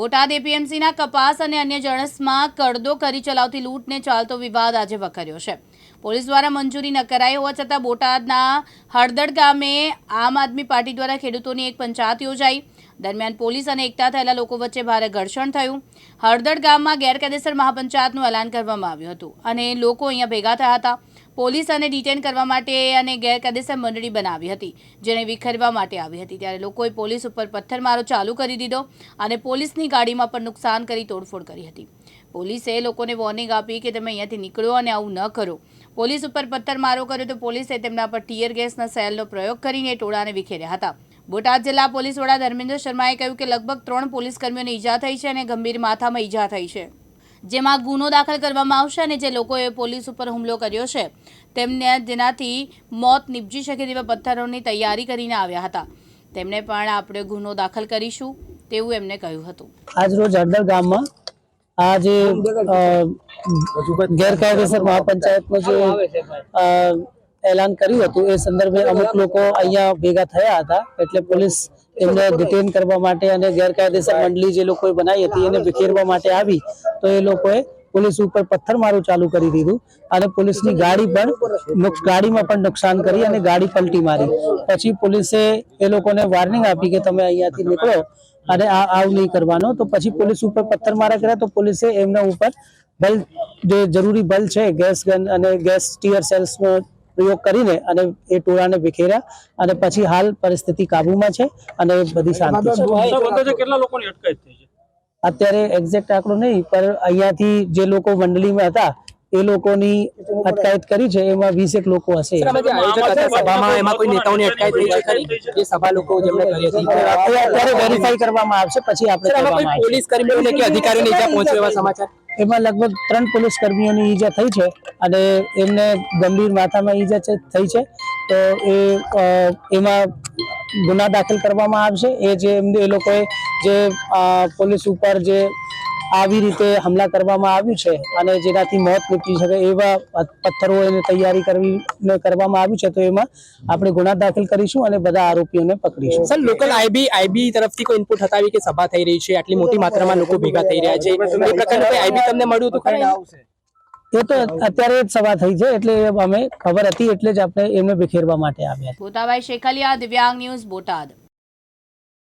બોટાદ એપીએમસીના કપાસ અને અન્ય જણસમાં કડદો કરી ચલાવતી લૂંટને ચાલતો વિવાદ આજે વકર્યો છે. પોલીસ દ્વારા મંજૂરી ન કરાઈ હોવા છતાં બોટાદના હળદડ ગામે આમ આદમી પાર્ટી દ્વારા ખેડૂતોની એક પંચાયત યોજાઈ. દરમિયાન પોલીસ અને એકતા થયેલા લોકો વચ્ચે ભારે ઘર્ષણ થયું. હળદડ ગામમાં ગેરકાયદેસર મહાપંચાયતનું એલાન કરવામાં આવ્યું હતું અને લોકો અહીંયા ભેગા થયા હતા. પોલીસ અને ડિટેન કરવા માટે અને ગેરકાયદેસર મંડળી બનાવી હતી, જેને વિખેરવા માટે આવી હતી. ત્યારે લોકોએ પોલીસ ઉપર પથ્થરમારો ચાલુ કરી દીધો અને પોલીસની ગાડીમાં પણ નુકસાન કરી તોડફોડ કરી હતી. પોલીસે લોકોને વોર્નિંગ આપી કે તમે અહીંયાથી નીકળો અને આવું ન કરો. પોલીસ ઉપર પથ્થરમારો કર્યો તો પોલીસે તેમના પર ટીયર ગેસના સેલનો પ્રયોગ કરીને ટોળાને વિખેર્યા હતા. બોટાદ જિલ્લા પોલીસ વડા ધર્મેન્દ્ર શર્માએ કહ્યું કે લગભગ ત્રણ પોલીસ કર્મીઓને ઈજા થઈ છે અને ગંભીર માથામાં ઈજા થઈ છે. જેમાં ગુનો દાખલ કરવામાં આવશે અને જે લોકોએ પોલીસ ઉપર હુમલો કર્યો છે, તેમને જેનાથી મોત નીપજી શકે તેવા પથ્થરોની તૈયારી કરીને આવ્યા હતા. તેમને પણ આપણે ગુનો દાખલ કરીશું તેવું એમને કહ્યું હતું. આજ રોજ હળદર ગામમાં આ જે ગેરકાયદેસર મહાપંચાયતનું જે એલાન કર્યું હતું, એ સંદર્ભે અમુક લોકો અહીંયા ભેગા થયા હતા. એટલે પોલીસ એમને ડિટેન કરવા માટે અને ગેરકાયદેસર મંડળી જે લોકોએ બનાવી હતી એને વિખેરવા માટે આવી તો એ લોકોએ પોલીસ ઉપર પથ્થર મારું ચાલુ કરી દીધું અને પોલીસની ગાડી પણ ગાડીમાં પણ નુકસાન કરી અને ગાડી પલટી મારી. પછી પોલીસે એ લોકોને વાર્નિંગ આપી કે તમે અહીંયાથી નીકળો અને આ, આવું નહીં કરવાનો. તો પછી પોલીસ ઉપર પથ્થર મારા કર્યા તો પોલીસે એમના ઉપર બલ, જે જરૂરી બલ છે, ગેસ ગન અને ગેસ ટીયર સેલ્સનો પ્રયોગ કરીને અને એ ટોળાને વિખેર્યા અને પછી હાલ પરિસ્થિતિ કાબુમાં છે અને બધી શાંતિ છે. કેટલા લોકોની અટકાયત થઈ છે? અત્યારે એક્ઝેક્ટ આંકડો નહીં પણ અહીંયાથી જે લોકો મંડળીમાં હતા એ લોકોની અટકાયત કરી છે એમાં વીસેક લોકો હશે. સર, આમાં જે આયોજક હતા સભામાં એમાં કોઈ નેતાઓની અટકાયત થઈ છે ખરી? જે સભા લોકો જેમણે કરી હતી. એ અત્યારે વેરીફાઈ કરવામાં આવશે પછી આપણે પોલીસ કર્મીઓને કે અધિકારીઓને ઈજા પહોંચી એવા સમાચાર? એમાં લગભગ ત્રણ પોલીસ કર્મીઓની ઈજા થઈ છે અને એમને ગંભીર માથામાં ઈજા છે- થઈ છે. તો એ એમાં ગુના દાખલ કરવામાં આવશે. એ જે એમને એ લોકોએ જે પોલીસ ઉપર જે આવી રીતે હમલા કરવામાં આવ્યું છે અને જેનાથી મોત નીપજી શકે એવા પથ્થરો એની તૈયારી કરવી કરવામાં આવ્યું છે તો એમાં આપણે ગુના દાખલ કરીશું અને બધા આરોપીઓને પકડીશું. સર લોકલ આઈબી આઈબી તરફથી કોઈ ઇનપુટ હતા કે સભા થઈ રહી છે? આટલી મોટી માત્રામાં લોકો ભેગા થઈ રહ્યા છે. એ પ્રકારનું કોઈ આઈબી તમને મળ્યું હતું? ખરા એ તો અત્યારે જ સભા થઈ છે, એટલે અમે ખબર હતી, એટલે જ આપણે એમને બિખેરવા માટે આવ્યા ગોતાભાઈ શેખલિયા, દિવ્યાંગ ન્યૂઝ બોટાદ.